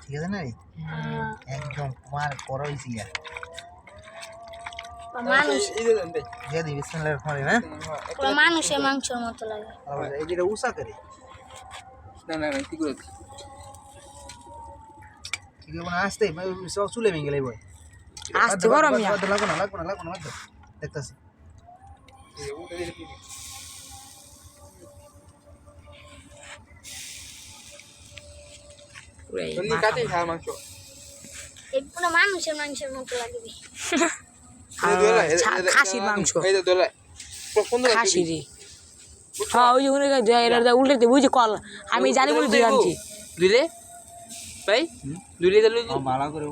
ঠিক আছে না রে? একদম কুমার করো হয়েছি মানুষ। এই যে দেন ভাই দিয়ে দিবি বিসমিল্লাহির রহমানির রহিম, হ্যাঁ, পুরো মানুষের মাংসের মতো লাগে। হ্যাঁ এই যেটা উষা করে। না না না কি করে ঠিক আছে আসতে সব চুলে ভেঙে আসতে গরম লাগবো না লাগবো না লাগবো না দেখতেছি। পুরাই মাংস? পুরো মানুষের মাংসের মতো লাগবে খাসির মাংস। হ্যাঁ ওই যে ওখানে এটা উল্টে বুঝি কল। আমি জানি বলে দিয়ে আনছি। দুইলে ভাই দুইলে দিলে ভালো করে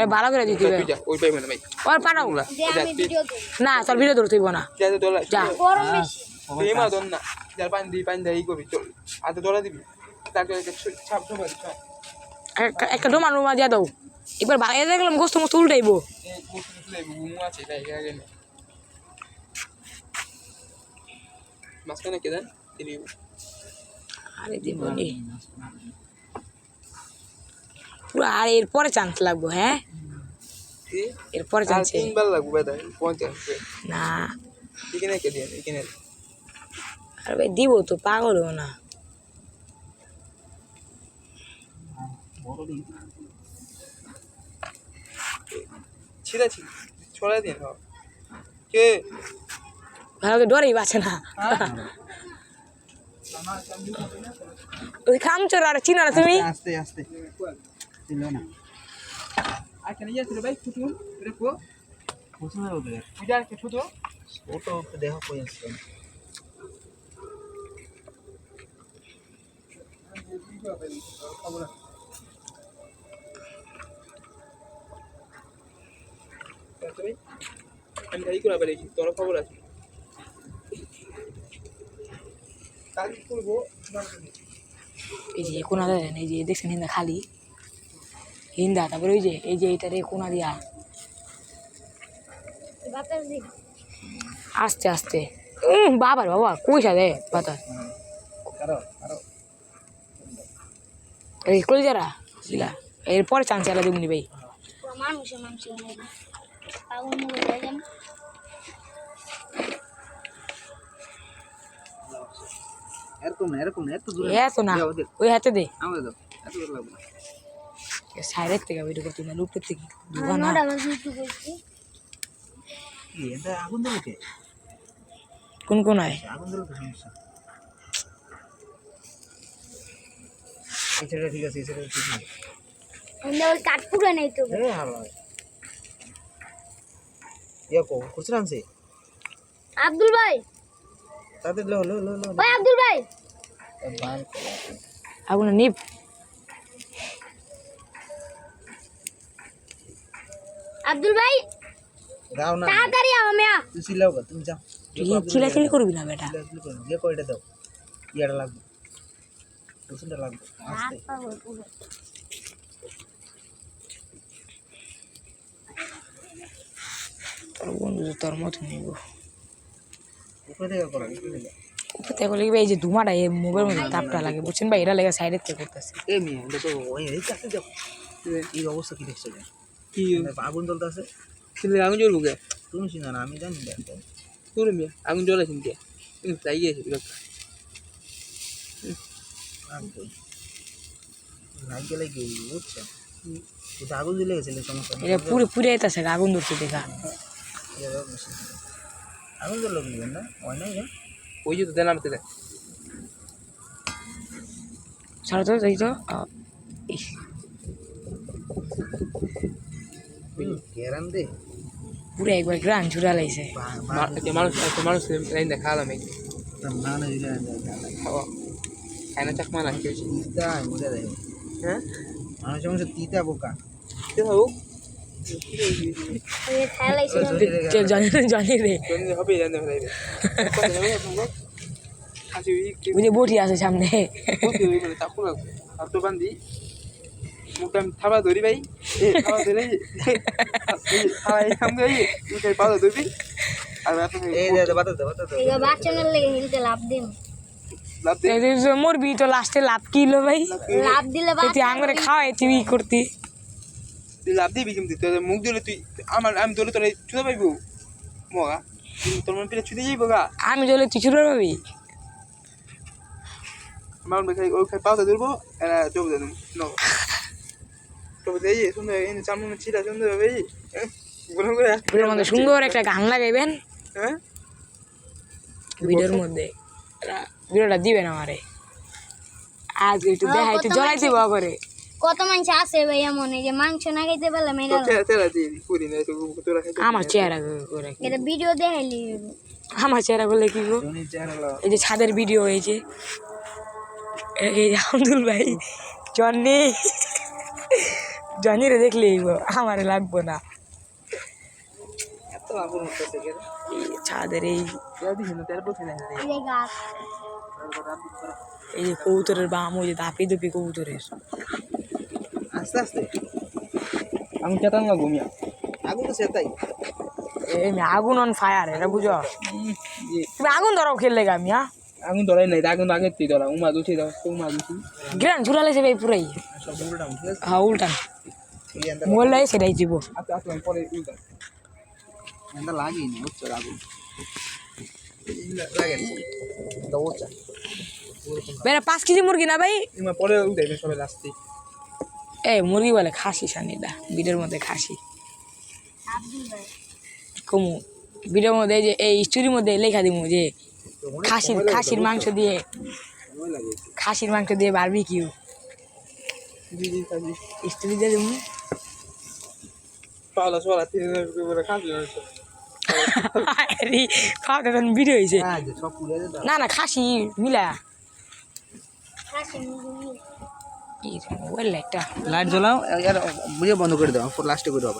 এ ভালো করে দিতে হবে। ওই পাইবে না ভাই। ওর পাঠাও যে ভিডিও না ধরতে হইব না। যা যা গরম বেশি। তুই মা দন না। যার পানি দিবি পানি দিয়ে ই করবি চল। আর তো দোলা দিবি। ছাপ ছাপ। একটা- ডোমা ডোমা দিয়ে দাও একবার দেখলাম গোস্ত মোস্ত উল্টাইবো। না আরে দিব পুরো আর এরপরে চান্স লাগবো হ্যাঁ এরপরে চান্স তিনবার লাগবে বেদা পঞ্চাশ না। এখানে কে দিয়ে এখানে আর ভাই দিব তো পাগল হো না ছিঁড়া দিন কে? ডরেই বাঁচে না। ওই খামচোর আর চিনো না তুমি? আস্তে আস্তে ছিল না। আর কেন ইয়ে ছিল ভাই? ওইটা আর কি ছুটু ও তো দেহ কই আসছে? আমি তাই করে পেরেছি তোর খবর আছে। এই যে কোনা দেন এই যে দেখছেন হিন্দা খালি। হিন্দা তারপরে ওই যে এই যে এইটারে কোনা দিয়া। আস্তে আস্তে। উম, বাবার বাবা কইসা দে বাতাস? কারও কারও। এই কলিজারা ইলা এরপরে চান্স এলা দিবনি ভাই। পুরো মানুষের এরকম না এরকম না এত দূরে এত না ওই হাতে দে। আমাদের দাও এত দূরে লাগবে না। সাইডের থেকে ভিডিও করতে না লুপের থেকে দুবা না। নটা বাজে উঠে বলছি কি এটা আগুন দিলে কোন কোন হয়? আগুন দিলে সমস্যা। এই ঠিক আছে এই ঠিক আছে এমনি ওই কাঠ নেই তো। এ ভালো ইয়া কো খুচরা আনছে? আব্দুল ভাই। তাদের লো লো লো লো। ওই আব্দুল ভাই। আগুন নিপ আব্দুল ভাই দাও না। তাড়াতাড়ি আও মিয়া। তুই সিলাও গা তুমি যাও। তুই চিলাচিলি করবি না বেটা। চিলাচিলি করো যে কয়টা দাও? ইয়াটা লাগবে। রসুনটা লাগবে। আস্তে। তোর বন্ধু তো তোর মতো নিব। উপরে থেকে করো থেকে লাগবে এই যে ধুমাটা এই মুখের মধ্যে তাপটা লাগে বুঝছেন ভাই? এটা লাগে সাইডের থেকে করতেছে। এই অবস্থা কি দেখছ? কি? আগুন জ্বলতে আগুন জ্বলবো কে? তুমি চিনো না আমি জানি মেয়ে আগুন জ্বলে চিনতে তাই গিয়েছে বিরক্ত। বুঝছেন? এটা আগুন জ্বলে গেছিল সমস্যা। এটা পুরে পুরে আগুন ধরছে দেখা। আগুন জ্বললো কি না? হয় নাই না? ওই যে তো দেন আমাকে দেন। ছাড়ো তো দেখি তো আহ, দে। পুরে একবার গ্রান চুরা লাইছে। মানুষ লাইন দেখা এই। চাকমা হ্যাঁ তিতা বোকা কে খাব এই খেলাইছে কে জানি জানি রে ওই যে বটি আছে সামনে মানে থাবা ধরি ভাই? ধরে ধরবি মরবি তো লাস্টে লাভ কি? ভাই লাভ দিলে খাওয়াই তুই করতি। তুই লাভ দিবি কিন্তু তোর মুখ দিলে তুই আমার আমি তোলে তোর ছুঁতে পাইবো। মগা। তোর মনে পেলে ছুঁতে যাইবো গা। আমি চলে তুই চুরে পাবি? আমার মনে ওই খাই পাওয়া ধরবো এরা চোখ দেন নো। চোখ দেই সুন্দর এনে চামড়া ছিটা সুন্দর হবে বলে করে ভিডিওর মধ্যে সুন্দর একটা গান লাগাইবেন। হ্যাঁ? ভিডিওর মধ্যে। এরা ভিডিওটা দিবেন আমারে। আজ একটু হ্যাঁ, দেখাই একটু জ্বলাই দিব করে কত মানুষ আছে ভাই এমন এই যে মাংস না খাইতে পারলাম এটা আমার চেহারা করে এটা ভিডিও দেখাইলি। আমার চেহারা করলে কি গো? জনির এই যে ছাদের ভিডিও হয়েছে এই আব্দুল ভাই জন্নি জন্নিরে দেখলে আমার লাগবো না। এত আগুন এই ছাদের এই এই যে কবুতরের বাম ওই যে দাপি দুপি কবুতরের। আস্তে আস্তে। আমি চেতান না ঘুমিয়া। আগুন তো সেটাই। এই আগুন অন ফায়ার এটা বুঝো? তুমি আগুন ধরাও খেললে গা মিয়া আগুন ধরাই নাই আগুন আগে তুই ধরা উমা দুছি দাও উমা দুছি গ্রান ঝুলালে সে ভাই পুরাই। উল্টা হ্যাঁ এই এন্দা মোল্লাই সেটাই দিব আস্তে আমি পরে উল্টা। এন্দা লাগেই না হচ্ছে আগুন। লাগে না। বেড়া পাঁচ কেজি মুরগি না ভাই? পরে উল্টাই সবাই লাস্টে এই মুরগি বলে খাসি সানিদা ভিডিওর মধ্যে খাসি। কমু ভিডিওর মধ্যে যে এই স্টোরির মধ্যে লেখা দিমু যে খাসির খাসির মাংস দিয়ে খাসির মাংস দিয়ে বারবি কিউ স্টোরি দিয়ে ভিডিও হয়েছে। হ্যাঁ না না খাসি মিলা। মোবাইল লাইটটা। লাইট জ্বলাও বুঝে বন্ধ করে দাও লাস্টে করে দাও